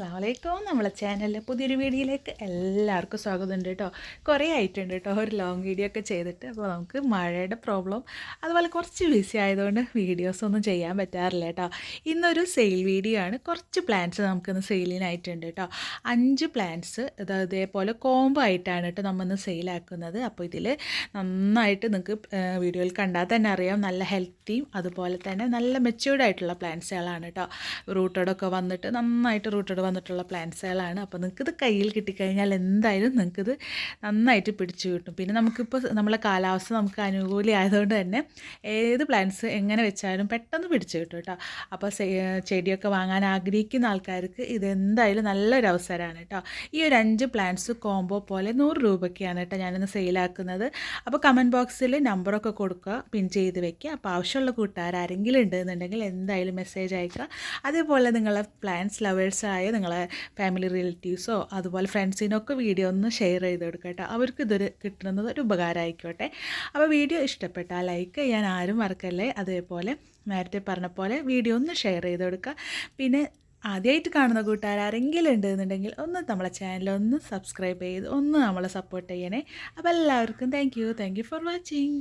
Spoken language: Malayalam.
അസ്സാം നമ്മളെ ചാനലിലെ പുതിയൊരു വീഡിയോയിലേക്ക് എല്ലാവർക്കും സ്വാഗതം ഉണ്ട് കേട്ടോ. കുറേ ആയിട്ടുണ്ട് കേട്ടോ. ഒരു ലോങ് വീഡിയോ ഒക്കെ ചെയ്തിട്ട്. അപ്പോൾ നമുക്ക് മഴയുടെ പ്രോബ്ലം അതുപോലെ കുറച്ച് ബിസി ആയതുകൊണ്ട് വീഡിയോസ് ഒന്നും ചെയ്യാൻ പറ്റാറില്ല കേട്ടോ. ഇന്നൊരു സെയിൽ വീഡിയോ ആണ്. കുറച്ച് പ്ലാന്റ്സ് നമുക്കിന്ന് സെയിലിനായിട്ടുണ്ട് കേട്ടോ. അഞ്ച് പ്ലാന്റ്സ് ഇത് ഇതേപോലെ കോംബോ ആയിട്ടാണ് കേട്ടോ നമ്മളിന്ന് സെയിലാക്കുന്നത് അപ്പോൾ ഇതിൽ നന്നായിട്ട് നിങ്ങൾക്ക് വീഡിയോയിൽ കണ്ടാൽ തന്നെ അറിയാം. നല്ല ഹെൽത്തിയും അതുപോലെ തന്നെ നല്ല മെച്യൂർഡ് ആയിട്ടുള്ള പ്ലാന്റ്സുകളാണ് കേട്ടോ. റൂട്ടോടൊക്കെ വന്നിട്ട് നന്നായിട്ട് റൂട്ടോട് വന്നിട്ടുള്ള പ്ലാന്റ്സുകളാണ്. അപ്പോൾ നിങ്ങൾക്കിത് കയ്യിൽ കിട്ടിക്കഴിഞ്ഞാൽ എന്തായാലും നിങ്ങൾക്കിത് നന്നായിട്ട് പിടിച്ചു കിട്ടും. പിന്നെ നമുക്കിപ്പോൾ നമ്മളെ കാലാവസ്ഥ നമുക്ക് അനുകൂലി ആയതുകൊണ്ട് തന്നെ ഏത് പ്ലാന്റ്സ് എങ്ങനെ വെച്ചാലും പെട്ടെന്ന് പിടിച്ചു കിട്ടും കേട്ടോ. അപ്പോൾ ചെടിയൊക്കെ വാങ്ങാൻ ആഗ്രഹിക്കുന്ന ആൾക്കാർക്ക് ഇതെന്തായാലും നല്ലൊരു അവസരമാണ് കേട്ടോ. ഈ ഒരു അഞ്ച് പ്ലാന്റ്സ് കോംബോ പോലെ നൂറ് രൂപയ്ക്കാണ് കേട്ടോ ഞാനിന്ന് സെയിലാക്കുന്നത്. അപ്പോൾ കമന്റ് ബോക്സിൽ നമ്പറൊക്കെ കൊടുക്കുക പിൻ ചെയ്ത് വെക്കുക. അപ്പോൾ ആവശ്യമുള്ള കൂട്ടുകാർ ആരെങ്കിലും ഉണ്ടെന്നുണ്ടെങ്കിൽ എന്തായാലും മെസ്സേജ് അയക്കുക. അതേപോലെ നിങ്ങളെ പ്ലാന്റ്സ് ലവേഴ്സായ നിങ്ങളെ ഫാമിലി റിലേറ്റീവ്സോ അതുപോലെ ഫ്രണ്ട്സിനൊക്കെ വീഡിയോ ഒന്ന് ഷെയർ ചെയ്ത് കൊടുക്കുക കേട്ടോ അവർക്ക് ഇതൊരു കിട്ടുന്നത് ഒരു ഉപകാരമായിക്കോട്ടെ. അപ്പോൾ വീഡിയോ ഇഷ്ടപ്പെട്ടാൽ ലൈക്ക് ചെയ്യാൻ ആരും മറക്കല്ലേ? അതേപോലെ നേരത്തെ പറഞ്ഞ പോലെ വീഡിയോ ഒന്ന് ഷെയർ ചെയ്ത് കൊടുക്കുക പിന്നെ ആദ്യമായിട്ട് കാണുന്ന കൂട്ടുകാർ ആരെങ്കിലും ഉണ്ടെന്നുണ്ടെങ്കിൽ ഒന്ന് നമ്മളെ ചാനൽ ഒന്ന് സബ്സ്ക്രൈബ് ചെയ്ത് ഒന്ന് നമ്മളെ സപ്പോർട്ട് ചെയ്യണേ. അപ്പോൾ എല്ലാവർക്കും thank you thank you for watching